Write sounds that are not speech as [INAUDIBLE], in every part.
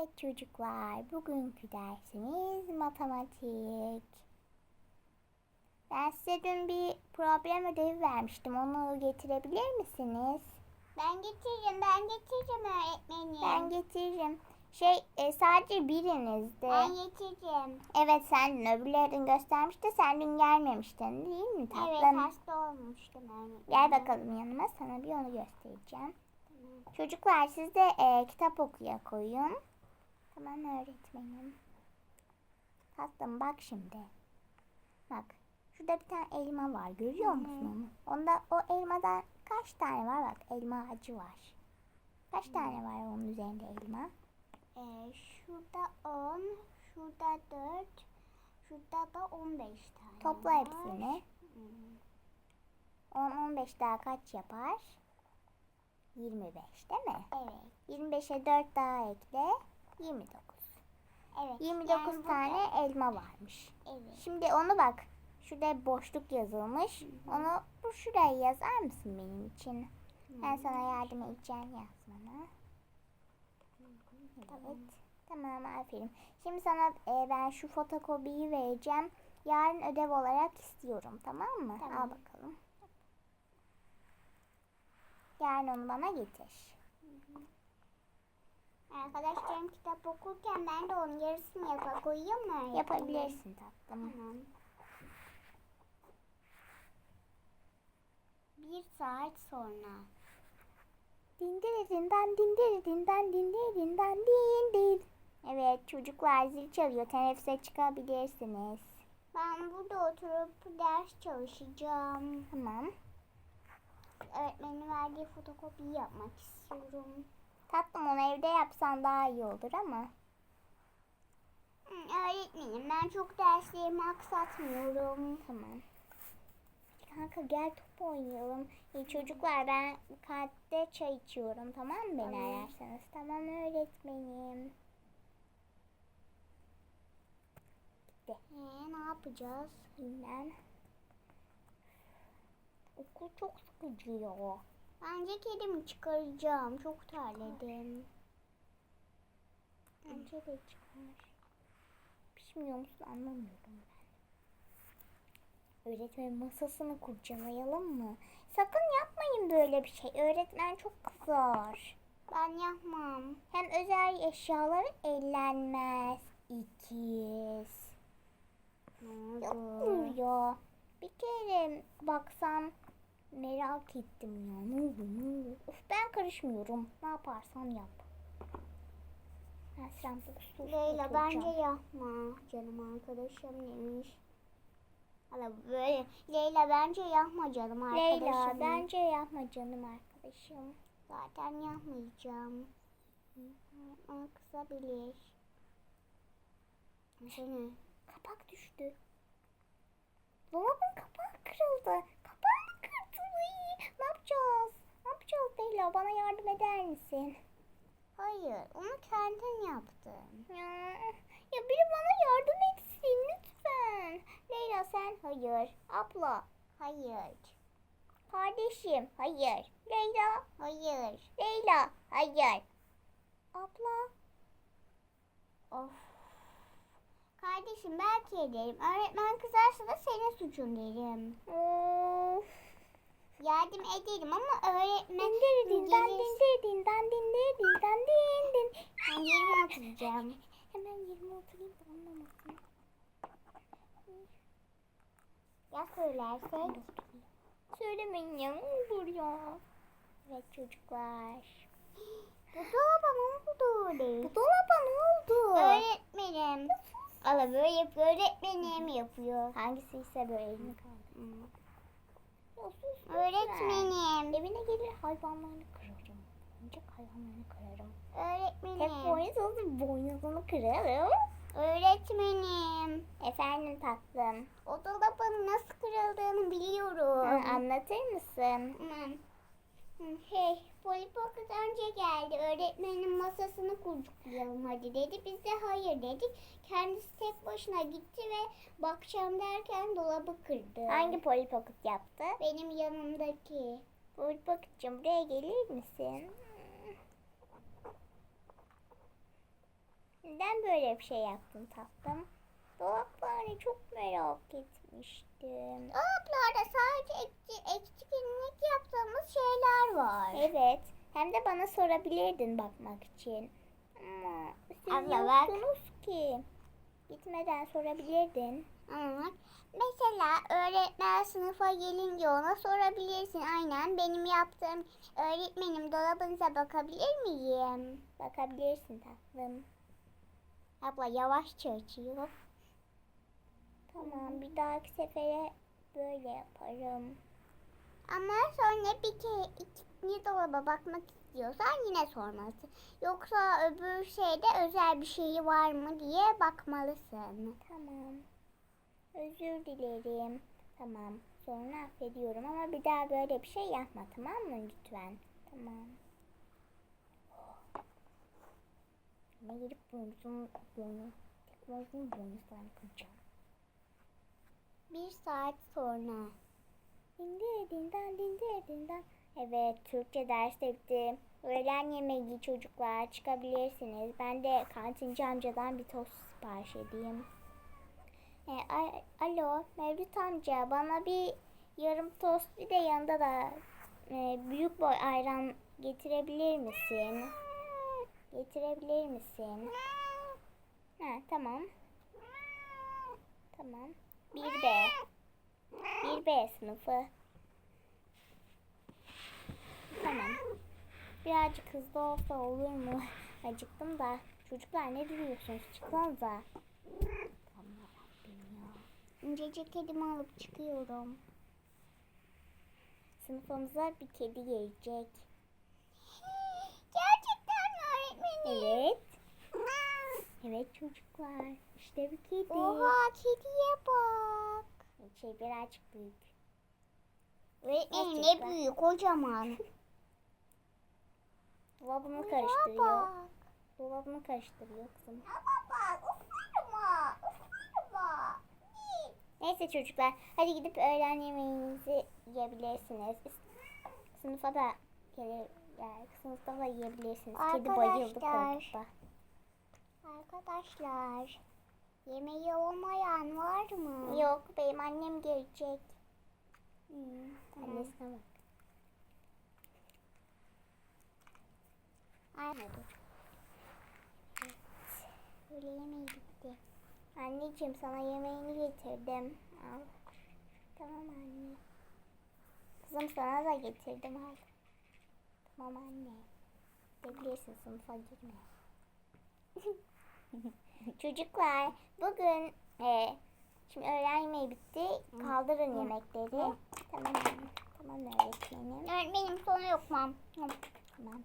Evet çocuklar, bugünkü dersimiz matematik. Ben size dün bir problem ödevi vermiştim. Onu getirebilir misiniz? Ben getiririm, ben getiririm öğretmenim. Ben getiririm. Şey, e, sadece birinizdi. Ben getiririm. Evet sen öbürlerini göstermişti. Sen dün gelmemiştin değil mi tatlım? Evet, hasta olmuştum öğretmenim. Gel bakalım yanıma. Sana bir onu göstereceğim. Çocuklar siz de e, kitap okuya koyun. Tamam öğretmenim. Tatlım bak şimdi. Bak. Şurada bir tane elma var. Görüyor Hı hı. musun onu? Onda o elmadan kaç tane var? Bak elma ağacı var. Kaç tane var onun üzerinde elma? Ee, şurada 10, şurada 4, şurada da 15 tane Topla var. hepsini. Hmm, 10-15 daha kaç yapar? 25 değil mi? Evet, 25'e 4 daha ekle. 29. evet. 29 Yani burada- tane elma varmış. Evet. Şimdi onu bak. Şurada boşluk yazılmış. Onu bu şuraya yazar mısın benim için? Ben sana yardım edeceğim yazmana. Evet. Tamam aferin. Şimdi sana e, ben şu fotokopiyi vereceğim. Yarın ödev olarak istiyorum tamam mı? Tamam. Al bakalım. Yarın onu bana getir. Arkadaşlarım kitap okurken ben de onun yarısını yapa koyayım mı öğretmenim? Yapabilirsin tatlım. Tamam. Bir saat sonra. Dindiririnden dindiririnden dindiririnden din din. Evet çocuklar zil çalıyor. Teneffüse çıkabilirsiniz. Ben burada oturup ders çalışacağım. Tamam. Öğretmenin verdiği fotokopiyi yapmak istiyorum. Tatlım onu evde yapsan daha iyi olur ama. Öğretmenim ben çok derslerimi aksatmıyorum. Tamam. Kanka gel top oynayalım. İyi çocuklar ben kalpte çay içiyorum tamam mı beni Tamam. ararsanız. Tamam öğretmenim. Ee, ne yapacağız? Bilmem. Okul çok sıkıcı ya. Bence kedimi çıkaracağım. Çok terledim. Bence de çıkar. Pişmiyor musun anlamıyorum ben. Öğretmen masasını kurcalayalım mı? Sakın yapmayın böyle bir şey. Öğretmen çok kızar. Ben yapmam. Hem özel eşyaları ellenmez. İkiz. Ne ya. Bir kere baksam merak ettim ya. Ne oldu ne oldu? Of ben karışmıyorum. Ne yaparsan yap. Ben Leyla bence yapma. Canım arkadaşım demiş. Hala böyle. Leyla bence yapma canım arkadaşım. Leyla bence yapma canım arkadaşım. Zaten yapmayacağım. Ama kısabilir. Seni. Kapak düştü. Dolabın kapağı kırıldı. Kapağı mı kırdı? Uy, Ne yapacağız? Ne yapacağız Leyla? Bana yardım eder misin? Hayır, onu kendin yaptın. Ya, ya biri bana yardım etsin lütfen. Leyla sen hayır. Abla Hayır. kardeşim hayır. Leyla Hayır. Leyla hayır. Abla Of. Kardeşim belki ederim. Öğretmen kızarsa da senin suçun derim. of. Yardım ederim ama öğretmen Dindirdin, den gelir- dindirdin, den dindirdin, den din din. Ben yerime oturacağım. Hemen yerime oturayım da anlamasın. Ya söylersek? Söylemeyin ya ne olur ya. Evet çocuklar. [GASPS] Bu dolaba ne oldu? Bu dolaba ne oldu? Öğretmenim. Ala böyle yapıyor. Öğretmenim yapıyor. Hangisi ise böyle elini kaldı. Sus. Öğretmenim. Evine gelir hayvanlarını kırarım. Ancak hayvanlarını kırarım. Hep Öğretmenim. boynuzunu boynuzunu kırarım. Öğretmenim. Efendim tatlım. O dolabın nasıl kırıldığını biliyorum. Hı, anlatır mısın? Hmm. Hey, Polly Pocket önce geldi. Öğretmenin masasını kurcuklayalım hadi dedi. Biz de hayır dedik. Kendisi tek başına gitti ve bakacağım derken dolabı kırdı. Hangi Polly Pocket yaptı? Benim yanımdaki. Polly Pocket'cığım buraya gelir misin? Neden böyle bir şey yaptın tatlım? Dolaplarını çok merak etmiştim. Dolaplarda sadece eksik, eksiklik yaptığımız şeyler var. Evet. Hem de bana sorabilirdin bakmak için. Ama siz Abla bak. yoktunuz ki. Gitmeden sorabilirdin. Ama mesela öğretmen sınıfa gelince ona sorabilirsin. Aynen benim yaptığım öğretmenim dolabınıza bakabilir miyim? Bakabilirsin tatlım. Abla yavaşça açıyor. Tamam bir dahaki sefere böyle yaparım. Ama sonra bir kere ikinci dolaba bakmak istiyorsan yine sormalısın. Yoksa öbür şeyde özel bir şey var mı diye bakmalısın. Tamam. Özür dilerim. Tamam. Sonra affediyorum ama bir daha böyle bir şey yapma tamam mı lütfen? Tamam. Ama gidip boynuzun boynu, teknolojinin boynuzlarını kıracağım. Bir saat sonra. Dindir dindan dindir dindan. Evet Türkçe ders bitti. Öğlen yemeği çocuklar çıkabilirsiniz. Ben de kantinci amcadan bir tost sipariş edeyim. E, a- alo Mevlüt amca bana bir yarım tost bir de yanında da e, büyük boy ayran getirebilir misin? Getirebilir misin? Ha tamam. Tamam. Bir B. Bir B sınıfı. Tamam. Birazcık hızlı olsa olur mu? [LAUGHS] Acıktım da. Çocuklar ne duruyorsunuz? Çıksanıza. Tamam ya. İncecik kedimi alıp çıkıyorum. Sınıfımıza bir kedi gelecek. [GASPS] Gerçekten mi öğretmenim? Evet. Evet çocuklar. İşte bir kedi. Oha kediye bak. Şey birazcık büyük. Öğretmenim ne Gerçekten. büyük kocaman. [LAUGHS] Dolabımı karıştırıyor. Dolabımı karıştırıyor kızım. Neyse çocuklar hadi gidip öğlen yemeğinizi yiyebilirsiniz. Sınıfa da gelir, yani sınıfta da yiyebilirsiniz. Kedi bayıldı Arkadaşlar. koltukta. Arkadaşlar. Yemeği olmayan var mı? Yok benim annem gelecek. Hmm, tamam. Annesine bak. Ay, Böyle yemeği bitti. Anneciğim sana yemeğini getirdim. Al. Tamam anne. Kızım sana da getirdim al. Tamam anne. Gidebilirsin sınıfa girme. [LAUGHS] Çocuklar bugün e, şimdi öğlen yemeği bitti. Kaldırın yemekleri. Tamam. Tamam öğretmenim. Öğretmenim sonu yok mu? Tamam tamam.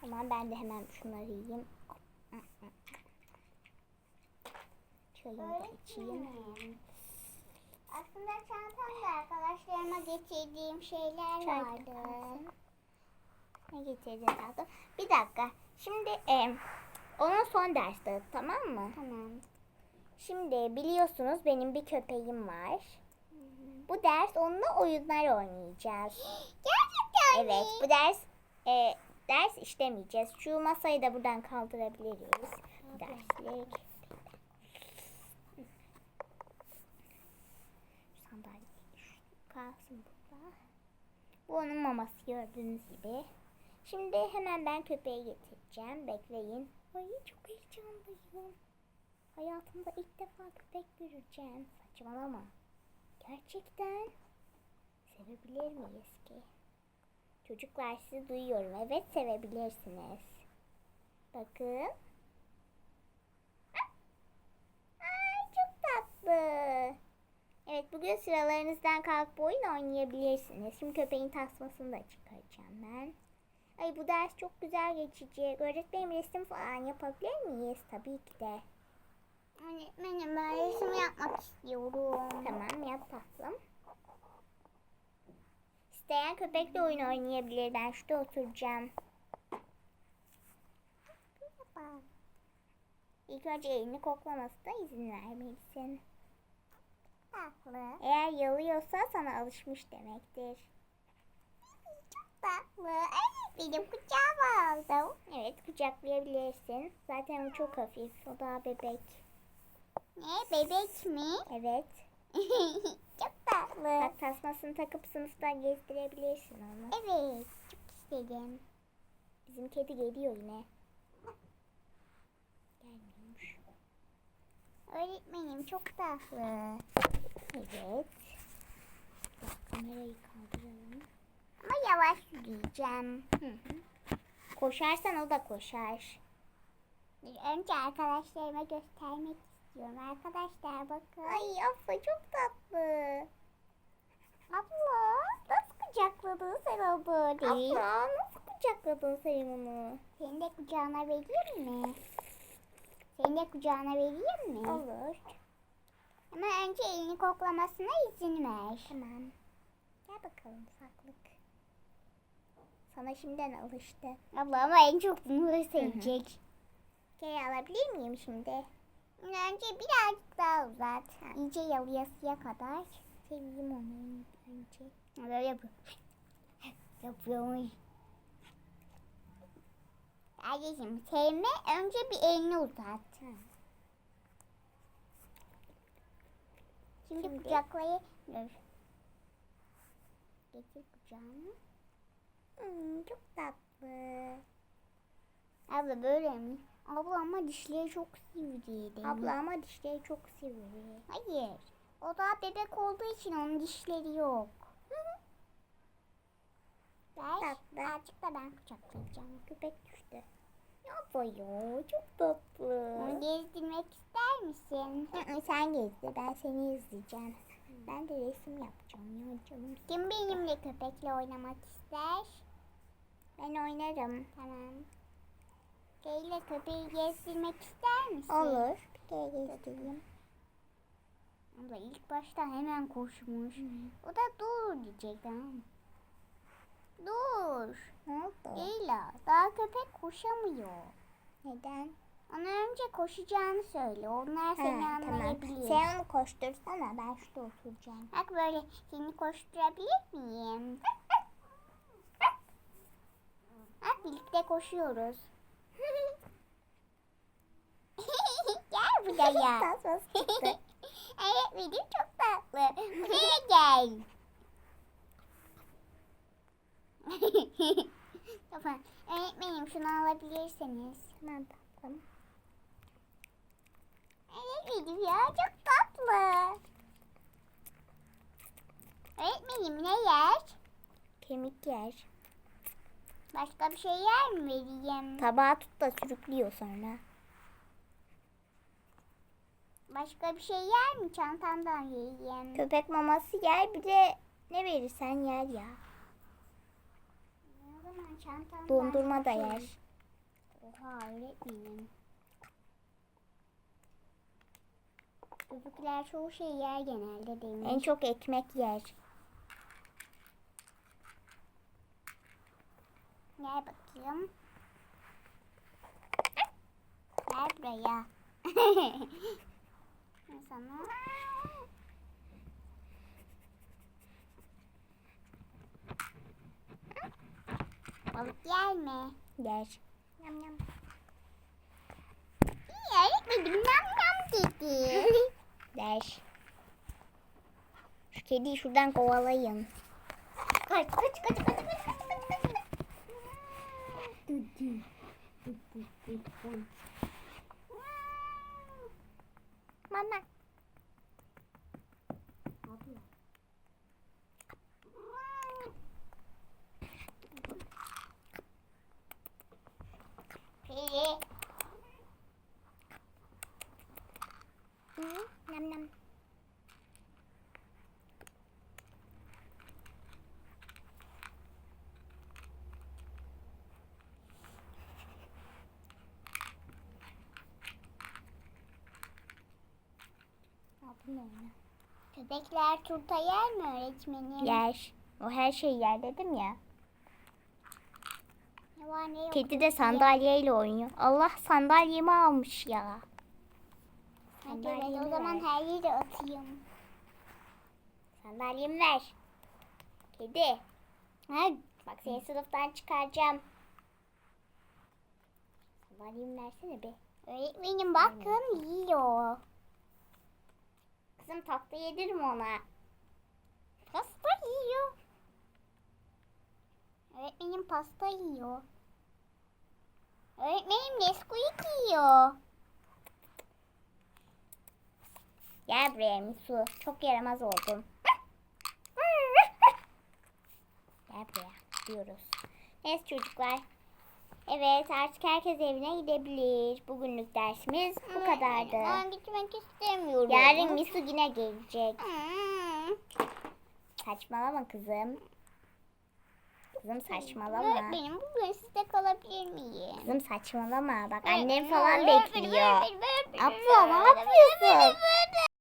tamam ben de hemen şunları yiyeyim. Çayımı da içeyim. Aslında çantamda arkadaşlarıma getirdiğim şeyler Çay vardı. kalsın. Ne getirdin tatlım? Bir dakika. Şimdi e, onun son dersi tamam mı? Tamam. Şimdi biliyorsunuz benim bir köpeğim var. Bu ders onunla oyunlar oynayacağız. [GASPS] Gerçekten Evet mi? bu ders e, ders işlemeyeceğiz. Şu masayı da buradan kaldırabiliriz. Bu derslik. Sandalye kalsın burada. Bu onun maması gördüğünüz gibi. Şimdi hemen ben köpeği getireceğim. Bekleyin. Ay çok heyecanlıyım. Hayatımda ilk defa köpek göreceğim. Saçmalama. Gerçekten sevebilir miyiz ki? Çocuklar sizi duyuyorum. Evet sevebilirsiniz. Bakın. Ay çok tatlı. Evet bugün sıralarınızdan kalkıp oyun oynayabilirsiniz. Şimdi köpeğin tasmasını da çıkaracağım ben. Ay bu ders çok güzel geçecek. Öğretmenim resim falan yapabilir miyiz? Tabii ki de. Öğretmenim ben resim yapmak istiyorum. Tamam yap tatlım. İsteyen köpekle oyun oynayabilir. Ben şurada oturacağım. İlk önce elini koklamasına izin vermelisin. Tatlı. Eğer yalıyorsa sana alışmış demektir. Tatlı. Evet. benim kucağıma aldım. Evet kucaklayabilirsin. Zaten o çok hafif. O daha bebek. Ne bebek mi? Evet. [LAUGHS] çok tatlı. Bak tasmasını takıp sınıfta gezdirebilirsin onu. Evet çok istedim. Bizim kedi geliyor yine. Gelmiyormuş. Öğretmenim çok tatlı. Evet. Bak, kamerayı kaldıralım. Yavaş yürüyeceğim. Hı hı. Koşarsan o da koşar. Önce arkadaşlarıma göstermek istiyorum. Arkadaşlar bakın. Ay Afra çok tatlı. Abla nasıl kucakladın sen onu böyle? Abla nasıl kucakladın sen onu? Seni de kucağına vereyim mi? Seni de kucağına vereyim mi? Olur. Ama önce elini koklamasına izin ver. Tamam. Gel bakalım ufaklık. Sana şimdiden alıştı. Abla ama en çok bunu sevecek. Gel alabilir miyim şimdi? Önce birazcık daha uzat. İyice yalayasıya kadar. Seveyim onu önce. Böyle yapıyor. [LAUGHS] Yapıyormuş. Kardeşim sevme önce bir elini uzat. Şimdi, Şimdi- kucaklayı dur. Getir kucağına. Hmm, çok tatlı. Abla böyle mi? Abla ama dişleri çok sivri değil mi? Abla ama dişleri çok sivri. Hayır. O daha bebek olduğu için onun dişleri yok. [LAUGHS] Ver. Tatlı. Azıcık da ben kucaklayacağım. Köpek düştü. Ne yapıyor? Çok tatlı. Onu gezdirmek ister misin? Hı, Sen gezdir. Ben seni izleyeceğim. Ben de resim yapacağım ya canım. Kim benimle köpekle oynamak ister? Ben oynarım. Tamam. Geyle köpeği gezdirmek ister misin? Olur. Bir kere gezdireyim. Abla ilk başta hemen koşmuş. O da dur diyecek tamam mı? Dur. Ne oldu? Leyla daha köpek koşamıyor. Neden? Ona önce koşacağını söyle. Onlar seni Ha, tamam. anlayabilir. Sen onu koştursana. Ben şurada oturacağım. Bak böyle seni koşturabilir miyim? Bak birlikte koşuyoruz. [LAUGHS] gel buraya. [LAUGHS] Çıktı. evet benim çok tatlı. Buraya gel. [LAUGHS] tamam. Öğretmenim şunu alabilirsiniz. tamam tatlım. Evet benim ya çok tatlı. Öğretmenim ne yer? Kemik yer. Başka bir şey yer mi vereyim? Tabağı tut da sürüklüyor sonra. Başka bir şey yer mi? Çantamdan vereyim. Köpek maması yer bir de ne verirsen yer ya. O zaman çantamdan Dondurma da şey- yer. Oha öğretmenim. Çocuklar çoğu şey yer genelde demiş. En çok ekmek yer. Gel bakayım. Gel buraya. [LAUGHS] Sana. Balık yer mi? Yer. Yam yam. İyi öğretmenim nam nam dedi. [LAUGHS] Der. Şu kediyi şuradan kovalayın. Kaç kaç kaç kaç kaç. 妈妈。Oyna. Köpekler turta yer mi öğretmenim? Yer. O her şeyi yer dedim ya. Ne var ne yok. Kedi de sandalyeyle oynuyor. Allah sandalyemi almış ya. Hadi evet, o zaman her yeri atayım. Sandalyemi ver. Kedi. Ha, Bak seni sınıftan çıkaracağım. Sandalyemi versene be. Öğretmenim bakın yiyor. Kızım tatlı yedirim ona. Pasta yiyor. Öğretmenim pasta yiyor. Öğretmenim Nesquik yiyor. Gel buraya Misu. Çok yaramaz oldum. Gel buraya. Diyoruz. Neyse çocuklar. Evet artık herkes evine gidebilir. Bugünlük dersimiz bu kadardı. Ben gitmek istemiyorum. Yarın Misu yine gelecek. Saçmalama kızım. Kızım saçmalama. Öğretmenim bugün sizde kalabilir miyim? Kızım saçmalama. Bak annem falan bekliyor. Abla ne yapıyorsun?